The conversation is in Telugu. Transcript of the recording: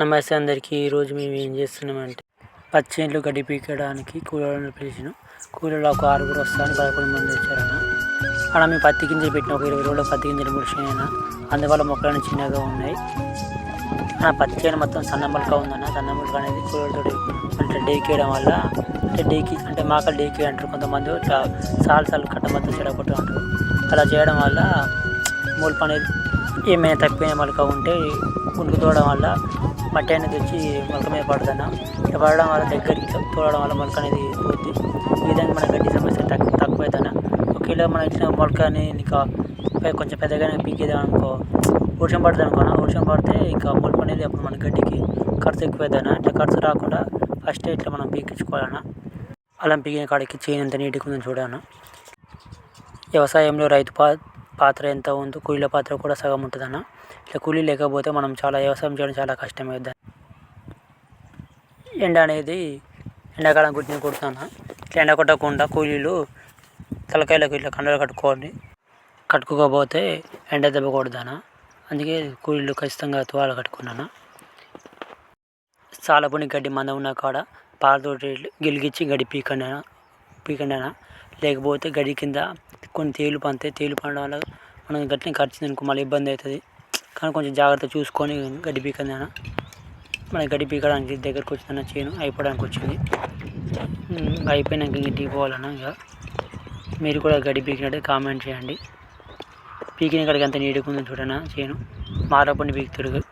నమస్తే అందరికీ. ఈరోజు మేము ఏం చేస్తున్నామంటే పచ్చేళ్ళు గడ్డి పీకడానికి కూలీలను పిలిచినాం. కూలీలు ఒక ఆరుగురు వస్తారని పదకొండు మంది వచ్చారన్న. అలా మేము పత్తి గింజలు పెట్టిన. ఒక ఇరవై రోజులు పత్తి గింజలు ముడిచినాయన్న అందువల్ల మొక్కలన్నీ చిన్నగా ఉన్నాయి. ఆ పత్తి చేను మొత్తం సన్న మొలక ఉందన్న. సన్న మొలక అనేది కూలీలతో అంటే డేకేయడం వల్ల అంటే డేకి అంటే మాకలు డేకి అంటారు. కొంతమంది ఇట్లా సాల్ సాల్ కట్ట మొత్తం చెడగొట్టు అంటారు. అలా చేయడం వల్ల మొలప అనేది ఏమైనా తప్పిన మొలక ఉంటే గుండుకు తోడడం వల్ల మట్టి అనేది వచ్చి మొలక మీద పడుతున్నా. ఇట్లా పడడం వల్ల దగ్గరికి ఇట్లా తోడడం వల్ల మొలక అనేది పోద్ది. ఈ విధంగా మన గడ్డి సమస్య తక్కువ తక్కువ అవుతుందన్న ఒకవేళ మనం ఇచ్చిన మొలకని ఇంకా కొంచెం పెద్దగానే పీకేదాం అనుకో వర్షం పడుతుంది అనుకోనా వర్షం పడితే ఇంకా మొలక అనేది అప్పుడు మన గడ్డికి ఖర్చు ఎక్కువ అవుతుందన్న ఇట్లా ఖర్చు రాకుండా ఫస్ట్ ఇట్లా మనం పీకించుకోవాలన్నా అలా పీకిన కాడికి చేను ఎంత నీట్గా ఉందని చూడాలన్నా వ్యవసాయంలో రైతు పా పాత్ర ఎంత ఉందో కూలీల పాత్ర కూడా సగం ఉంటుందన్న. ఇట్లా కూలీ లేకపోతే మనం చాలా వ్యవసాయం చేయడం చాలా కష్టమవుతుంది ఎండ అనేది ఎండాకాలం గురించి కొడుతున్నా ఇట్లా ఎండ కొట్టకుండా కూలీలు తలకాయలకు ఇట్లా కండలు కట్టుకోండి కట్టుకోకపోతే ఎండ దెబ్బ కొడదానా అందుకే కూలీలు ఖచ్చితంగా తువాలు కట్టుకున్నాను. సాలపుని గడ్డి మంద ఉన్న కాడ పాలతోటి గిలిగించి గడ్డి పీకండి పీకండానా లేకపోతే గడ్డి కింద కొన్ని తేలు పంతాయి తేలు పండడం వల్ల మనం గట్టిని ఖర్చు అనుకో మళ్ళీ ఇబ్బంది అవుతుంది. కానీ కొంచెం జాగ్రత్త చూసుకొని గడ్డి పీకంది అన్న. మన గడ్డి పీకడానికి దగ్గరకు వచ్చిందన్న చేను అయిపోవడానికి వచ్చింది. అయిపోయినాక ఇంటికి పోవాలన్న ఇక. మీరు కూడా గడ్డి పీకినట్టు కామెంట్ చేయండి. పీకిన కాడికి ఎంత నీడుకుందని ఉందో చూడనా చేను. మారపండి పీకుతుడు.